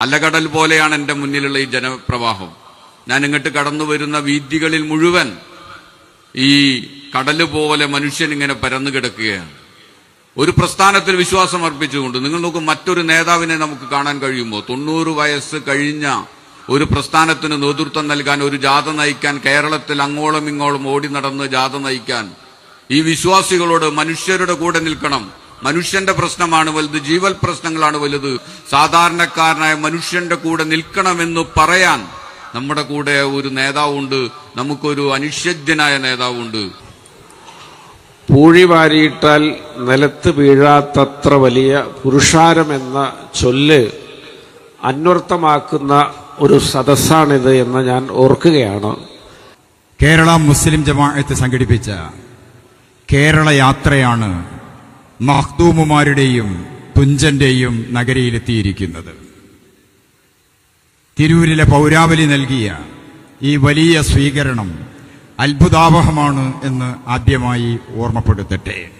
അലകടൽ പോലെയാണ് എന്റെ മുന്നിലുള്ള ഈ ജനപ്രവാഹം. ഞാൻ ഇങ്ങോട്ട് കടന്നു വരുന്ന വീതികളിൽ മുഴുവൻ ഈ കടൽ പോലെ മനുഷ്യൻ ഇങ്ങനെ പരന്നു കിടക്കുകയാണ്. ഒരു പ്രസ്ഥാനത്തിൽ വിശ്വാസം അർപ്പിച്ചുകൊണ്ട് നിങ്ങൾ നോക്കും മറ്റൊരു നേതാവിനെ നമുക്ക് കാണാൻ കഴിയുമോ? തൊണ്ണൂറ് വയസ്സ് കഴിഞ്ഞ ഒരു പ്രസ്ഥാനത്തിന് നേതൃത്വം നൽകാൻ ഒരു ജാഥ നയിക്കാൻ കേരളത്തിൽ അങ്ങോളം ഇങ്ങോളം ഓടി നടന്ന് ജാഥ നയിക്കാൻ ഈ വിശ്വാസികളോട് മനുഷ്യരുടെ കൂടെ നിൽക്കണം. മനുഷ്യന്റെ പ്രശ്നമാണ് വലുത് ജീവൽ പ്രശ്നങ്ങളാണ് വലുത്. സാധാരണക്കാരനായ മനുഷ്യന്റെ കൂടെ നിൽക്കണമെന്ന് പറയാൻ നമ്മുടെ കൂടെ ഒരു നേതാവുണ്ട്. നമുക്കൊരു അനിഷേധ്യനായ നേതാവുണ്ട്. പൂഴി വാരിയിട്ടാൽ നിലത്ത് വീഴാത്തത്ര വലിയ പുരുഷാരമെന്ന ചൊല്ല് അന്വർത്ഥമാക്കുന്ന ഒരു സദസ്സാണിത് എന്ന് ഞാൻ ഓർക്കുകയാണ്. കേരള മുസ്ലിം ജമാഅത്ത് സംഘടിപ്പിച്ച കേരള യാത്രയാണ് മഹ്ദൂമുമാരുടെയും തുഞ്ചന്റെയും നഗരിയിലെത്തിയിരിക്കുന്നത്. തിരൂരിലെ പൗരാവലി നൽകിയ ഈ വലിയ സ്വീകരണം അത്ഭുതാവഹമാണ് എന്ന് ആദ്യമായി ഓർമ്മപ്പെടുത്തട്ടെ.